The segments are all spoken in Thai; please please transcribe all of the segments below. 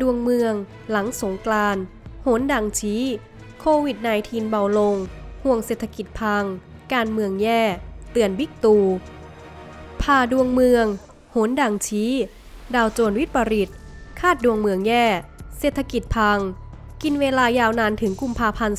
ดวงเมือง หลังสงกรานต์โหนดังชี้ โควิด -19 เบาลง ห่วงเศรษฐกิจพัง การเมืองแย่ เตือนบิ๊กตูพาดวงเมือง โหนดังชี้ ดาวโจนส์วิปริต คาดดวงเมืองแย่ เศรษฐกิจพัง กินเวลายาวนานถึงกุมภาพันธ์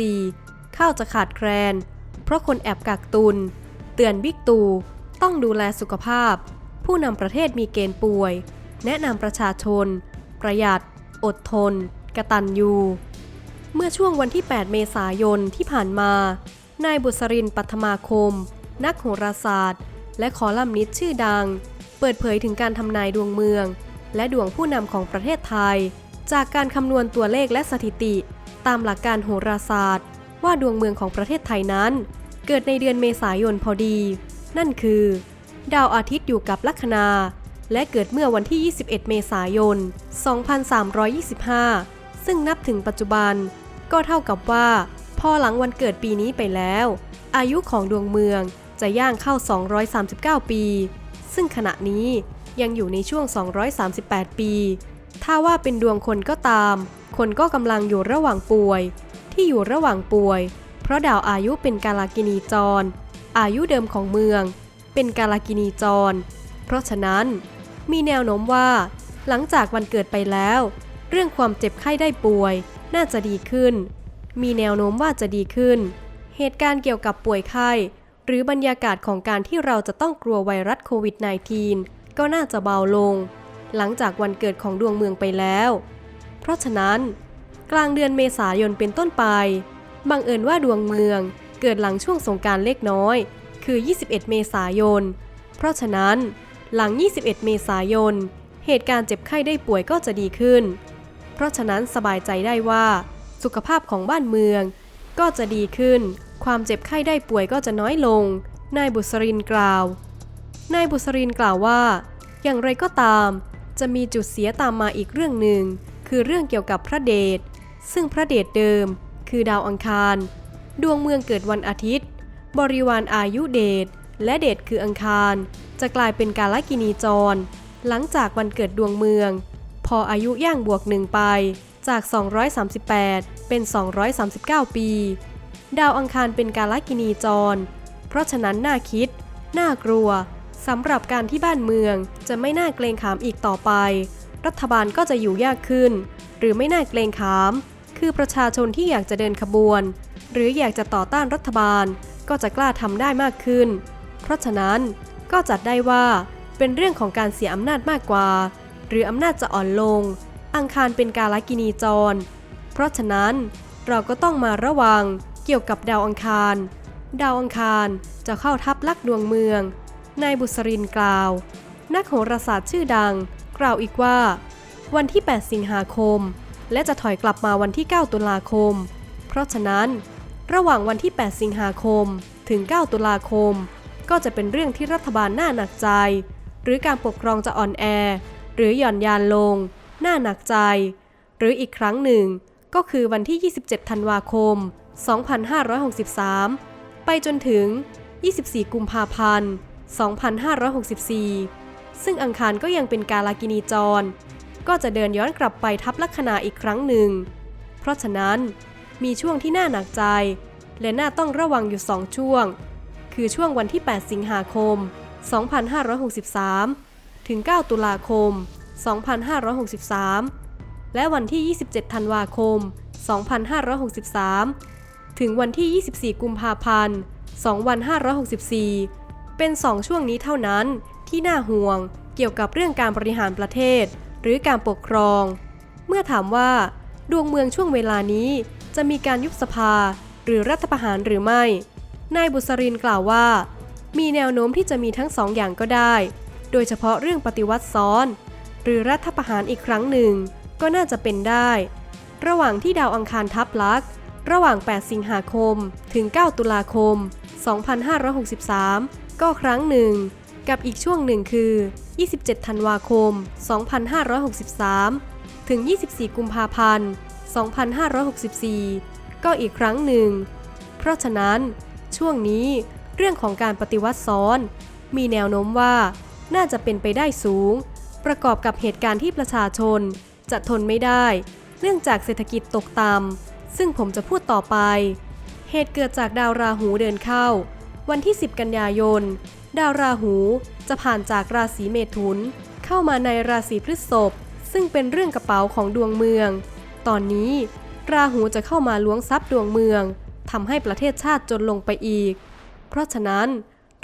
2564 ข้าวจะขาดแคลน เพราะคนแอบกักตุน เตือนบิ๊กตู ต้องดูแลสุขภาพ ผู้นำประเทศมีเกณฑ์ป่วย แนะนำประชาชน ประหยัด อดทน กระตันยูเมื่อช่วงวันที่ 8 เมษายนที่ผ่านมา นายบุษรินปัทมาคม นักโหราศาสตร์ และคอลัมนิสต์ชื่อดัง เปิดเผยถึงการทำนายดวงเมือง และดวงผู้นำของประเทศไทย จากการคำนวณตัวเลขและสถิติ ตามหลักการโหราศาสตร์ ว่าดวงเมืองของประเทศไทยนั้น เกิดในเดือนเมษายนพอดี นั่นคือ ดาวอาทิตย์อยู่กับลัคนา และเกิดเมื่อวันที่ 21 เมษายน 2325 ซึ่งนับถึงปัจจุบัน ก็เท่ากับว่า พอหลังวันเกิดปีนี้ไปแล้ว อายุของดวงเมืองจะย่างเข้า 239 ปี ซึ่งขณะนี้ยังอยู่ในช่วง 238 ปี ถ้าว่าเป็นดวงคนก็ตาม คนก็กำลังอยู่ระหว่างป่วย ที่อยู่ระหว่างป่วย เพราะดาวอายุเป็นกาลากินีจร อายุเดิมของเมือง เป็นกาลากินีจร เพราะฉะนั้น มีแนวโน้มว่า หลังจากวันเกิดไปแล้ว เรื่องความเจ็บไข้ได้ป่วย น่าจะดีขึ้น มีแนวโน้มว่าจะดีขึ้น เหตุการณ์เกี่ยวกับป่วยไข้ หรือบรรยากาศของการที่เราจะต้องกลัวไวรัสโควิด -19 ก็น่าจะเบาลง หลังจากวันเกิดของดวงเมืองไปแล้ว เพราะฉะนั้น กลางเดือนเมษายนเป็นต้นไป บังเอิญว่าดวงเมืองเกิดหลังช่วงสงการเล็กน้อย คือ 21 เมษายน เพราะฉะนั้น หลัง 21 เมษายน เหตุการณ์เจ็บไข้ได้ป่วยก็จะดีขึ้น เพราะฉะนั้นสบายใจได้ว่า สุขภาพของบ้านเมือง ก็จะดีขึ้น ความเจ็บไข้ได้ป่วยก็จะน้อยลง นายบุษรินกล่าว นายบุษรินกล่าวว่า อย่างไรก็ตาม จะมีจุดเสียตามมาอีกเรื่องหนึ่ง คือเรื่องเกี่ยวกับพระเดช ซึ่งพระเดชเดิม คือดาวอังคาร ดวงเมืองเกิดวันอาทิตย์ บริวารอายุเดชและเดชคืออังคาร จะกลายเป็นกาลกินีจร หลังจากวันเกิดดวงเมือง พออายุย่างบวกหนึ่งไปจาก 238 เป็น 239 ปี ดาวอังคารเป็นกาลกินีจร เพราะฉะนั้นน่าคิด น่ากลัวสำหรับการที่บ้านเมืองจะไม่น่าเกรงขามอีกต่อไป รัฐบาลก็จะอยู่ยากขึ้น หรือไม่น่าเกรงขาม คือประชาชนที่อยากจะเดินขบวน หรืออยากจะต่อต้านรัฐบาลก็จะกล้าทำได้มากขึ้น เพราะฉะนั้น ก็จัดได้ว่าเป็นเรื่องของการเสียอำนาจมากกว่า หรืออำนาจจะอ่อนลง อังคารเป็นกาลกินีจร เพราะฉะนั้นเราก็ต้องมาระวังเกี่ยวกับดาวอังคาร ดาวอังคารจะเข้าทับลักดวงเมือง นายบุษรินกล่าว นักโหราศาสตร์ชื่อดัง กล่าวอีกว่า วันที่ 8 สิงหาคม และจะถอยกลับมาวันที่ 9 ตุลาคม เพราะฉะนั้น ระหว่างวันที่ 8 สิงหาคมถึง 9 ตุลาคม ก็จะเป็นเรื่องที่รัฐบาลน่าหนักใจ หรือการปกครองจะอ่อนแอ หรือหย่อนยานลงน่าหนักใจ หรืออีกครั้งหนึ่ง ก็คือวันที่ 27 ธันวาคม 2563 ไปจนถึง 24 กุมภาพันธ์ 2564 ซึ่งอังคารก็ยังเป็นกาลากินีจร ก็จะเดินย้อนกลับไปทับลัคนาอีกครั้งหนึ่ง เพราะฉะนั้นมีช่วงที่น่าหนักใจ และน่าต้องระวังอยู่2ช่วง คือช่วงวันที่ 8 สิงหาคม 2563 ถึง 9 ตุลาคม 2563 และวันที่ 27 ธันวาคม 2563 ถึงวันที่ 24 กุมภาพันธ์ 2564 เป็น 2 ช่วงนี้เท่านั้นที่น่าห่วงเกี่ยวกับเรื่องการบริหารประเทศ หรือการปกครอง เมื่อถามว่า ดวงเมืองช่วงเวลานี้จะมีการยุบสภาหรือรัฐประหารหรือไม่ นายบุษรินกล่าวว่า มีแนวโน้มที่จะมีทั้งสองอย่างก็ได้ โดยเฉพาะเรื่องปฏิวัติซ้อน หรือรัฐประหารอีกครั้งหนึ่ง ก็น่าจะเป็นได้ ระหว่างที่ดาวอังคารทับลักษระหว่าง 8 สิงหาคม ถึง 9 ตุลาคม 2563 ก็ครั้งหนึ่ง กับอีกช่วงหนึ่งคือ 27 ธันวาคม 2563 ถึง 24 กุมภาพันธ์ 2564 ก็อีกครั้งหนึ่ง เพราะฉะนั้น ช่วงนี้เรื่องของการปฏิวัติซ้อน มีแนวโน้มว่าน่าจะเป็นไปได้สูง ประกอบกับเหตุการณ์ที่ประชาชน จะทนไม่ได้ เนื่องจากเศรษฐกิจตกต่ำซึ่งผมจะพูดต่อไป เหตุเกิดจากดาวราหูเดินเข้า วันที่ 10 กันยายน ดาวราหูจะผ่านจากราศีเมถุน เข้ามาในราศีพฤษภซึ่งเป็นเรื่องกระเป๋าของดวงเมือง ตอนนี้ ราหูจะเข้ามาล้วงทรัพย์ดวงเมือง ทำให้ประเทศชาติจนลงไปอีก เพราะฉะนั้น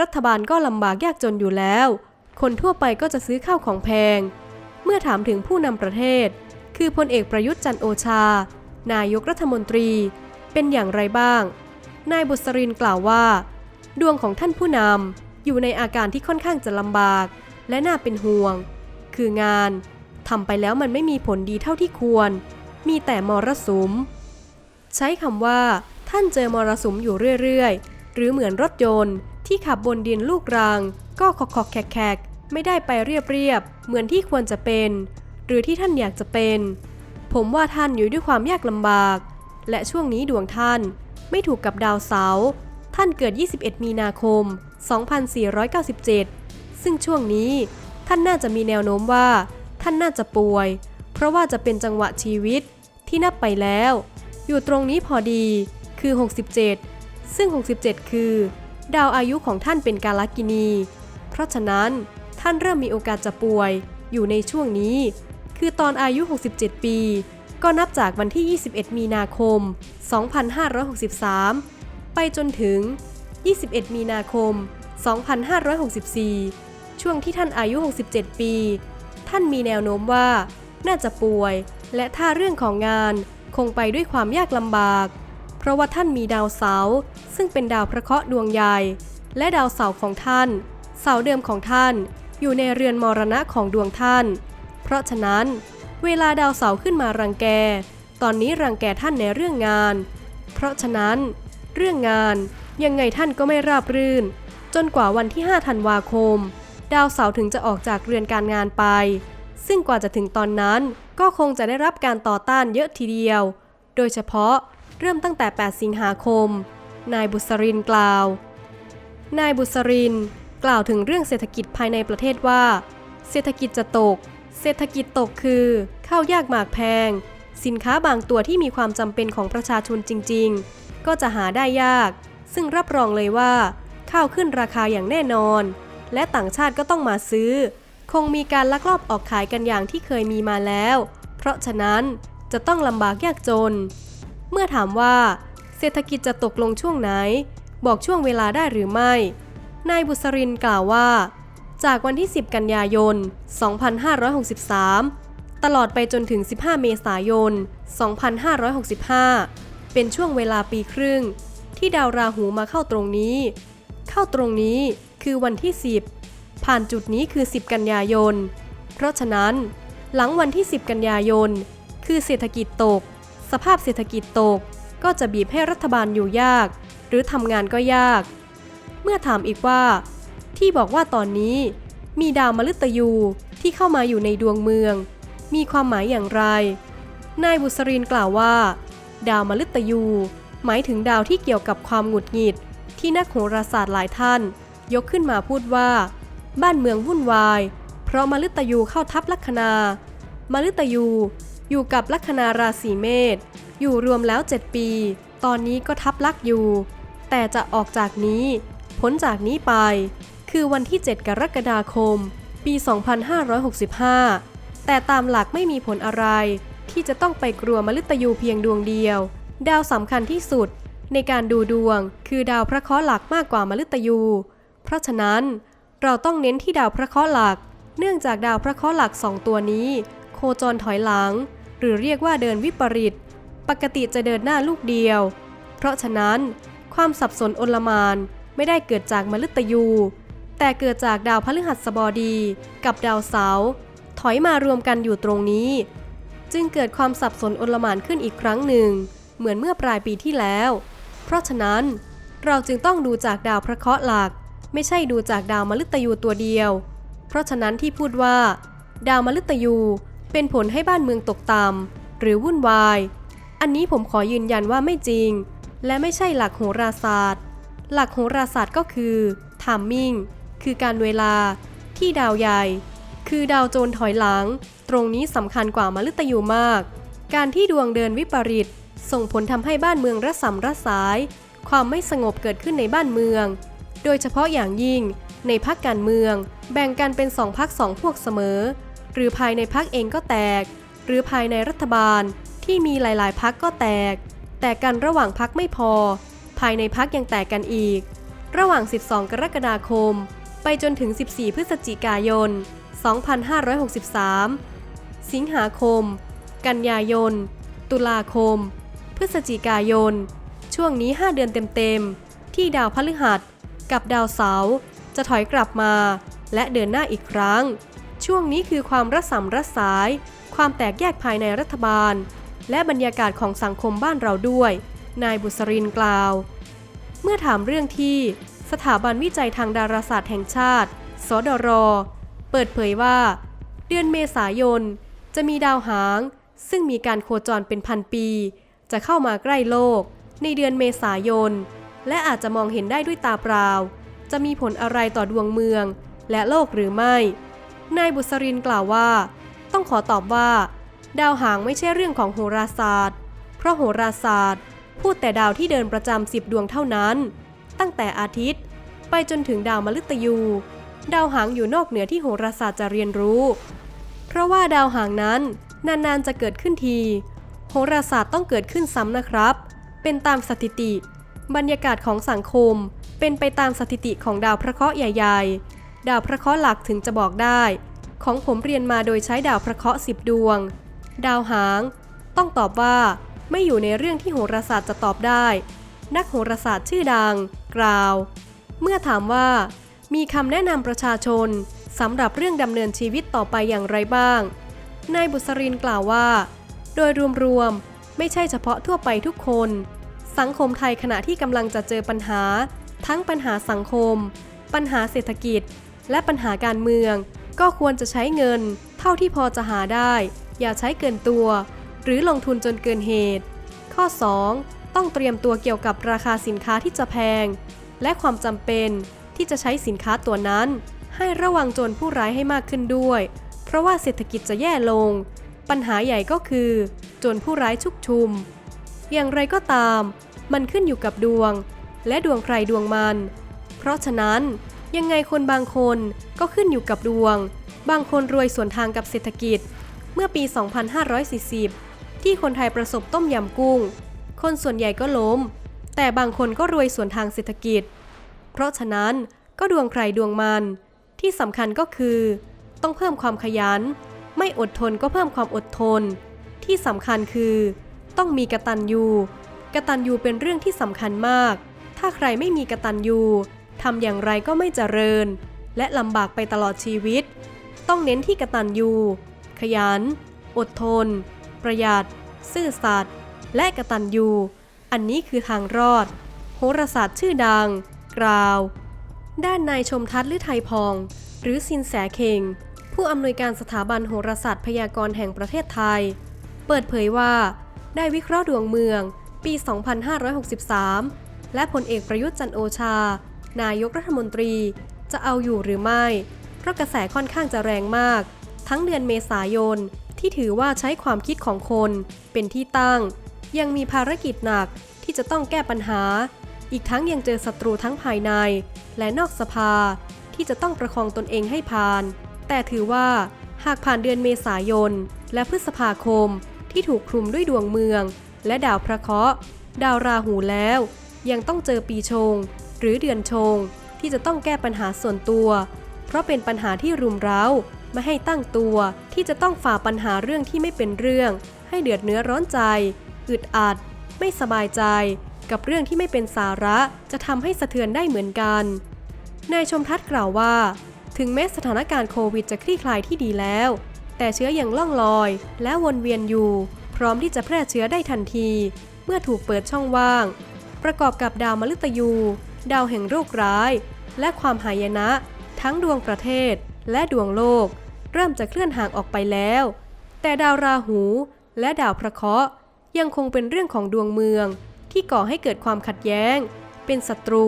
รัฐบาลก็ลำบากยากจนอยู่แล้ว คนทั่วไปก็จะซื้อข้าวของแพง เมื่อถามถึงผู้นำประเทศ คือพลเอกประยุทธ์จันโอชา นายกรัฐมนตรี เป็นอย่างไรบ้าง นายบุษรินกล่าวว่า ดวงของท่านผู้นำอยู่ในอาการที่ค่อนข้างจะลำบาก และน่าเป็นห่วง คืองานทำไปแล้วมันไม่มีผลดีเท่าที่ควร มีแต่มรสุม ใช้คำว่า ท่านเจอมรสุมอยู่เรื่อยๆ หรือเหมือนรถยนต์ ที่ขับบนดินลูกรังก็ขอกๆแขกๆ ไม่ได้ไปเรียบๆ เหมือนที่ควรจะเป็น หรือที่ท่านอยากจะเป็น ผมว่าท่านอยู่ด้วยความยากลำบาก และช่วงนี้ดวงท่านไม่ถูกกับดาวเสาร์ท่านเกิด 21 มีนาคม 2497 ซึ่งช่วงนี้ท่านน่าจะมีแนวโน้มว่า ท่านน่าจะป่วย เพราะว่าจะเป็นจังหวะชีวิตที่นับไปแล้ว อยู่ตรงนี้พอดี คือ 67 ซึ่ง 67 คือ ดาวอายุของท่านเป็นกาลกินี เพราะฉะนั้นท่านเริ่มมีโอกาสจะป่วย อยู่ในช่วงนี้ คือตอนอายุ 67 ปี ก็นับจากวันที่ 21 มีนาคม 2563 ไปจนถึง 21 มีนาคม 2564 ช่วงที่ท่านอายุ 67 ปี ท่านมีแนวโน้มว่า น่าจะป่วย และถ้าเรื่องของงานคงไปด้วยความยากลำบาก เพราะว่าท่านมีดาวเสาร์ซึ่งเป็นดาวพระเคราะห์ดวงใหญ่ และดาวเสาร์ของท่าน เสาเดิมของท่าน อยู่ในเรือนมรณะของดวงท่าน เพราะฉะนั้น เวลาดาวเสาร์ขึ้นมารังแก ตอนนี้รังแกท่านในเรื่องงาน เพราะฉะนั้น เรื่องงานยังไงท่านก็ไม่ราบรื่น จนกว่าวันที่ 5 ธันวาคม ดาวเสาร์ถึงจะออกจากเรือนการงานไป ซึ่งกว่าจะถึงตอนนั้นก็คงจะได้รับการต่อต้านเยอะทีเดียว โดยเฉพาะ เริ่มตั้งแต่ 8 สิงหาคม นายบุษรินกล่าว นายบุษรินกล่าวถึงเรื่องเศรษฐกิจภายในประเทศว่า เศรษฐกิจจะตก เศรษฐกิจตกคือข้าวยากหมากแพง สินค้าบางตัวที่มีความจำเป็นของประชาชนจริง ๆ ก็จะหาได้ยาก ซึ่งรับรองเลยว่า ข้าวขึ้นราคาอย่างแน่นอน และต่างชาติก็ต้องมาซื้อ คงมีการลักลอบออกขายกันอย่างที่เคยมีมาแล้ว เพราะฉะนั้นจะต้องลำบากยากจน เมื่อถามว่า เศรษฐกิจจะตกลงช่วงไหน บอกช่วงเวลาได้หรือไม่ นายบุษรินกล่าวว่า จากวันที่ 10 กันยายน 2563 ตลอดไปจนถึง 15 เมษายน 2565 เป็นช่วงเวลาปีครึ่ง ที่ดาวราหูมาเข้าตรงนี้ เข้าตรงนี้คือวันที่ 10 ผ่านจุดนี้คือ 10 กันยายน เพราะฉะนั้น หลังวันที่ 10 กันยายน คือเศรษฐกิจตก สภาพเศรษฐกิจตก ก็จะบีบให้รัฐบาลอยู่ยาก หรือทำงานก็ยาก เมื่อถามอีกว่า ที่บอกว่าตอนนี้ มีดาวมฤตยูที่เข้ามาอยู่ในดวงเมือง มีความหมายอย่างไร นายบุษรินกล่าวว่า ดาวมฤตยู หมายถึงดาวที่เกี่ยวกับความหงุดหงิด ที่นักโหราศาสตร์หลายท่าน ยกขึ้นมาพูดว่า บ้านเมืองวุ่นวาย เพราะมฤตยูเข้าทับลัคนามฤตยู อยู่กับลัคนาราศีเมษอยู่รวมแล้ว 7 ปี ตอนนี้ก็ทับลักอยู่ แต่จะออกจากนี้ พ้นจากนี้ไป คือวันที่ 7 กรกฎาคม ปี 2565 แต่ตามหลักไม่มีผลอะไร ที่จะต้องไปกลัวมฤตยูเพียงดวงเดียว ดาวสำคัญที่สุด ในการดูดวง คือดาวพระเคราะห์หลักมากกว่ามฤตยู เพราะฉะนั้น เราต้องเน้นที่ดาวพระเคราะห์หลัก เนื่องจากดาวพระเคราะห์หลักสองตัวนี้ โคจรถอยหลัง หรือเรียกว่าเดินวิปริต ปกติจะเดินหน้าลูกเดียว เพราะฉะนั้น ความสับสนอนลมานไม่ได้เกิดจากมฤตยู แต่เกิดจากดาวพฤหัสบดีกับดาวเสาร์ถอยมารวมกันอยู่ตรงนี้ จึงเกิดความสับสนอนลมานขึ้นอีกครั้งหนึ่ง เหมือนเมื่อปลายปีที่แล้ว เพราะฉะนั้นเราจึงต้องดูจากดาวพระเคราะห์หลัก ไม่ใช่ดูจากดาวมฤตยูตัวเดียว เพราะฉะนั้นที่พูดว่า ดาวมฤตยู เป็นผลให้บ้านเมืองตกต่ำหรือวุ่นวาย อันนี้ผมขอยืนยันว่าไม่จริง และไม่ใช่หลักโหราศาสตร์ หลักโหราศาสตร์ก็คือ timing คือการเวลาที่ดาวใหญ่ คือดาวโจรถอยหลัง ตรงนี้สำคัญกว่ามฤตยูมาก การที่ดวงเดินวิปริตส่งผลทำให้บ้านเมืองระสำระสาย ความไม่สงบเกิดขึ้นในบ้านเมือง โดยเฉพาะอย่างยิ่งในพักการเมือง แบ่งกันเป็นสองพักสองพวกเสมอ หรือภายในพักเองก็แตก หรือภายในรัฐบาลที่มีหลายๆพักก็แตก แต่กันระหว่างพักไม่พอ ภายในพักยังแตกกันอีก ระหว่าง 12 กรกฎาคม ไปจนถึง 14 พฤศจิกายน 2563 สิงหาคม กันยายน ตุลาคม พฤศจิกายน ช่วงนี้ 5 เดือนเต็มๆ ที่ดาวพฤหัสกับดาวเสาร์จะถอยกลับมาและเดินหน้าอีกครั้ง ช่วงนี้คือความระสำระสาย ความแตกแยกภายในรัฐบาล และบรรยากาศของสังคมบ้านเราด้วย นายบุษรินกล่าว เมื่อถามเรื่องที่สถาบันวิจัยทางดาราศาสตร์แห่งชาติ สดร เปิดเผยว่า เดือนเมษายน จะมีดาวหาง ซึ่งมีการโคจรเป็นพันปี จะเข้ามาใกล้โลก ในเดือนเมษายน และอาจจะมองเห็นได้ด้วยตาเปล่า จะมีผลอะไรต่อดวงเมือง และโลกหรือไม่ นายบุษรินกล่าวว่า ต้องขอตอบว่า ดาวหางไม่ใช่เรื่องของโหราศาสตร์ เพราะโหราศาสตร์ พูดแต่ดาวที่เดินประจำสิบดวงเท่านั้น ตั้งแต่อาทิตย์ ไปจนถึงดาวมฤตยู ดาวหางอยู่นอกเหนือที่โหราศาสตร์จะเรียนรู้ เพราะว่าดาวหางนั้นนานๆจะเกิดขึ้นที โหราศาสตร์ต้องเกิดขึ้นซ้ำนะครับ เป็นตามสถิติ บรรยากาศของสังคม เป็นไปตามสถิติของดาวพระเคราะห์ใหญ่ ๆ ดาวพระเคราะห์หลักถึงจะบอกได้ ของผมเรียนมาโดยใช้ดาวพระเคราะห์สิบดวง ดาวหาง ต้องตอบว่า ไม่อยู่ในเรื่องที่โหราศาสตร์จะตอบได้ นักโหราศาสตร์ชื่อดัง กล่าว เมื่อถามว่า มีคำแนะนำประชาชนสำหรับเรื่องดำเนินชีวิตต่อไปอย่างไรบ้าง นายบุษรินกล่าวว่า โดยรวมๆ ไม่ใช่เฉพาะทั่วไปทุกคน สังคมไทยขณะที่กำลังจะเจอปัญหา ทั้งปัญหาสังคม ปัญหาเศรษฐกิจ และปัญหาการเมือง ก็ควรจะใช้เงิน เท่าที่พอจะหาได้ อย่าใช้เกินตัว หรือลงทุนจนเกินเหตุ ข้อ 2. ต้องเตรียมตัวเกี่ยวกับราคาสินค้าที่จะแพง และความจำเป็นที่จะใช้สินค้าตัวนั้น ให้ระวังโจรผู้ร้ายให้มากขึ้นด้วย เพราะว่าเศรษฐกิจจะแย่ลง ปัญหาใหญ่ก็คือโจรผู้ร้ายชุกชุม อย่างไรก็ตาม มันขึ้นอยู่กับดวง และดวงใครดวงมัน เพราะฉะนั้น ยังไงคนบางคนก็ขึ้นอยู่กับดวง บางคนรวยส่วนทางกับเศรษฐกิจ เมื่อปี 2540 ที่คนไทยประสบต้มยำกุ้ง คนส่วนใหญ่ก็ล้ม แต่บางคนก็รวยส่วนทางเศรษฐกิจ เพราะฉะนั้นก็ดวงใครดวงมัน ที่สำคัญก็คือ ต้องเพิ่มความขยัน ไม่อดทนก็เพิ่มความอดทน ที่สำคัญคือ ต้องมีกระตัญญูกระตัญญูเป็นเรื่องที่สำคัญมาก ถ้าใครไม่มีกระตัญญู ทำอย่างไรก็ไม่เจริญ และลำบากไปตลอดชีวิต ต้องเน้นที่กตัญญูขยัน อดทน ประหยัด ซื่อสัตย์และกะตัญญูอันนี้คือทางรอด โหราศาสตร์ชื่อดัง กล่าว ด้านนายชมทัศน์ลือไทยพอง หรือซินแสเคงผู้อำนวยการสถาบันโหราศาสตร์พยากรณ์แห่งประเทศไทย เปิดเผยว่า ได้วิเคราะห์ดวงเมืองปี 2563 และพลเอกประยุทธ์จันโอชา นายกรัฐมนตรีจะเอาอยู่หรือไม่ เพราะกระแสค่อนข้างจะแรงมาก ทั้งเดือนเมษายนที่ถือว่าใช้ความคิดของคนเป็นที่ตั้ง ยังมีภารกิจหนักที่จะต้องแก้ปัญหา อีกทั้งยังเจอศัตรูทั้งภายใน และนอกสภาที่จะต้องประคองตนเองให้ผ่าน แต่ถือว่าหากผ่านเดือนเมษายน และพฤษภาคมที่ถูกคลุมด้วยดวงเมือง และดาวพระเคราะห์ดาวราหูแล้ว ยังต้องเจอปีชง หรือเดือนชง ที่จะต้องแก้ปัญหาส่วนตัว เพราะเป็นปัญหาที่รุมเร้า ไม่ให้ตั้งตัวที่จะต้องฝ่าปัญหาเรื่องที่ไม่เป็นเรื่อง ให้เดือดเนื้อร้อนใจ อึดอัด ไม่สบายใจ กับเรื่องที่ไม่เป็นสาระจะทำให้สะเทือนได้เหมือนกันนายชมทัศน์กล่าวว่า ถึงแม้สถานการณ์โควิดจะคลี่คลายที่ดีแล้ว แต่เชื้อยังล่องลอย และวนเวียนอยู่ พร้อมที่จะแพร่เชื้อได้ทันที เมื่อถูกเปิดช่องว่าง ประกอบกับดาวมฤตยู ดาวแห่งโรคร้าย และความหายนะ ทั้งดวงประเทศและดวงโลก เริ่มจะเคลื่อนห่างออกไปแล้ว แต่ดาวราหูและดาวพระเคราะห์ยังคงเป็นเรื่องของดวงเมือง ที่ก่อให้เกิดความขัดแย้ง เป็นศัตรู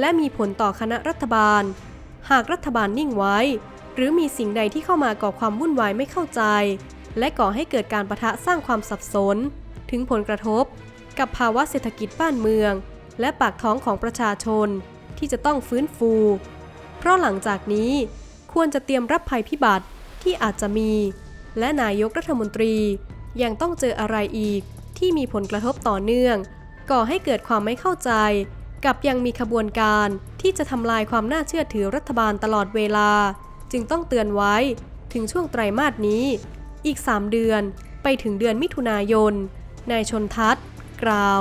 และมีผลต่อคณะรัฐบาล หากรัฐบาลนิ่งไว้ หรือมีสิ่งใดที่เข้ามาก่อความวุ่นวายไม่เข้าใจ และก่อให้เกิดการประทะสร้างความสับสน ถึงผลกระทบ กับภาวะเศรษฐกิจบ้านเมือง และปากท้องของประชาชนที่จะต้องฟื้นฟู เพราะหลังจากนี้ควรจะเตรียมรับภัยพิบัติที่อาจจะมี และนายกรัฐมนตรียังต้องเจออะไรอีกที่มีผลกระทบต่อเนื่อง ก่อให้เกิดความไม่เข้าใจ กับยังมีขบวนการที่จะทำลายความน่าเชื่อถือรัฐบาลตลอดเวลา จึงต้องเตือนไว้ถึงช่วงไตรมาสนี้ อีก 3 เดือนไปถึงเดือนมิถุนายนนายชนทัศน์ กล่าว